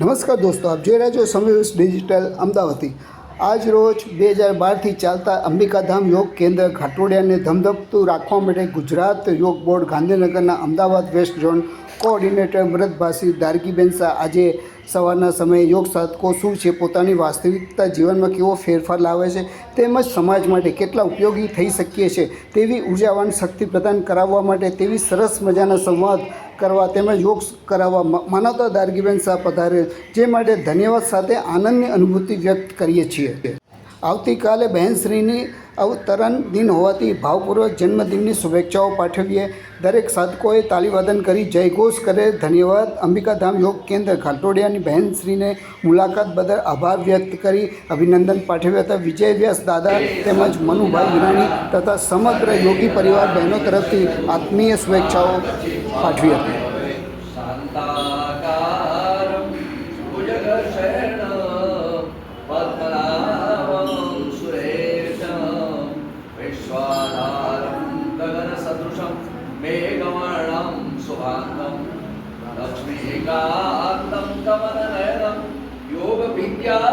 નમસ્કાર દોસ્તો, આપ જોઈ રહ્યા છો સમયવેશ ડિજિટલ અમદાવાદથી. આજ રોજ બે હજાર બારથી ચાલતા અંબિકાધામ યોગ કેન્દ્ર ઘાટોડિયાને ધમધમતું રાખવા માટે ગુજરાત યોગ બોર્ડ ગાંધીનગરના અમદાવાદ વેસ્ટ ઝોન કોઓર્ડિનેટર મૃતભાષી દારગીબેન શાહ આજે સવારના સમયે યોગ સાધકો શું છે, પોતાની વાસ્તવિકતા જીવનમાં કેવો ફેરફાર લાવે છે, તેમજ સમાજ માટે કેટલા ઉપયોગી થઈ શકીએ છે, તેવી ઉર્જાવાન શક્તિ પ્રદાન કરાવવા માટે તેવી સરસ મજાના સંવાદ કરવા તેમજ યોગ કરાવવા માનવતા દારગીબેન શાહ પધારે જે માટે ધન્યવાદ સાથે આનંદની અનુભૂતિ વ્યક્ત કરીએ છીએ. આવતીકાલે બહેનશ્રીની અવતરણ દિન હોવાથી ભાવપૂર્વક જન્મદિનની શુભેચ્છાઓ પાઠવીએ. દરેક સાધકોએ તાલીવાદન કરી જયઘોષ કરે. ધન્યવાદ. અંબિકાધામ યોગ કેન્દ્ર ઘાટોડિયાની બહેનશ્રીને મુલાકાત બદલ આભાર વ્યક્ત કરી અભિનંદન પાઠવ્યા હતા. વિજય વ્યાસ દાદા તેમજ મનુભાઈ વિરાણી તથા સમગ્ર યોગી પરિવાર બહેનો તરફથી આત્મીય શુભેચ્છાઓ પાઠવી હતી. वेगवर्णं सुभाङ्गं लक्ष्मीकान्तं कमलनयनं योगविज्ञानगम्या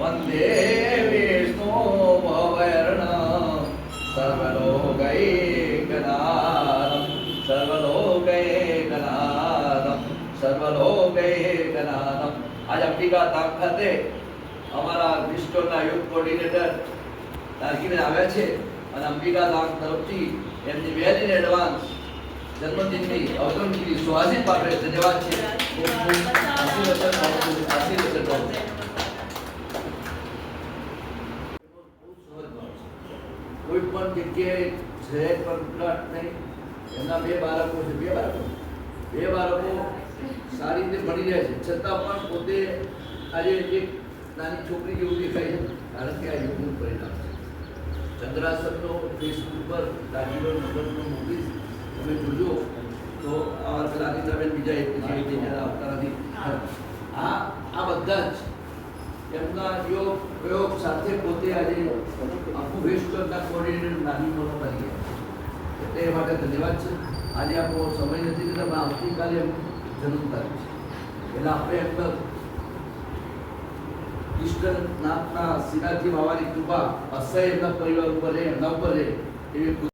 वन्दे विष्णो भवर्ण सर्वलोकैकनादं सर्वलोकैकनादं सर्वलोकैकनादम आज અંબિકા તાપ ખાતે અમારા વિસ્ટોના યુથ કોર્ડિનેટર તારકીને આવ્યા છે અને અંબિકા દાન તરફથી એમની વેલ એડવાન્સ જન્મદિનની અવતરણની સુહાસિત પાટે ધન્યવાદ છે. કોઈ પણ જગ્યાએ શહેર પણ ઉકળાટ નહીં. એમના બે બાળકો છે, બે બાળકો. બે બાળકો સારી રીતે ભણી રહ્યા છે. છતાં પણ પોતે આજે એક નાની છોકરી જેવું દેખાય છે. કારણ કે આ યોગનું પરિણામ છે. ચંદ્રાસનનો ફેસબુક પર રાજીવન નંબરનો મૂકીશ તમે જોજો તો આ અનિતાબેન બીજા એક આવતા નથી. આ આ બધા જ એમના યોગ પ્રયોગ સાથે પોતે આજે આખું વેસ્ટર્નના કોર્ડિનેટર નાની મોટો બની ગયા. એ માટે ધન્યવાદ છે. આજે આપણો સમય નથી કે તમે આવતીકાલે જરૂર તારીખ છે. એટલે આપણે એમને ઈષ્ટનાથના સિરાજી બાવાની કૃપા અસહ્ય એમના પરિવાર ઉપર રહે એમના ઉપર રહે એવી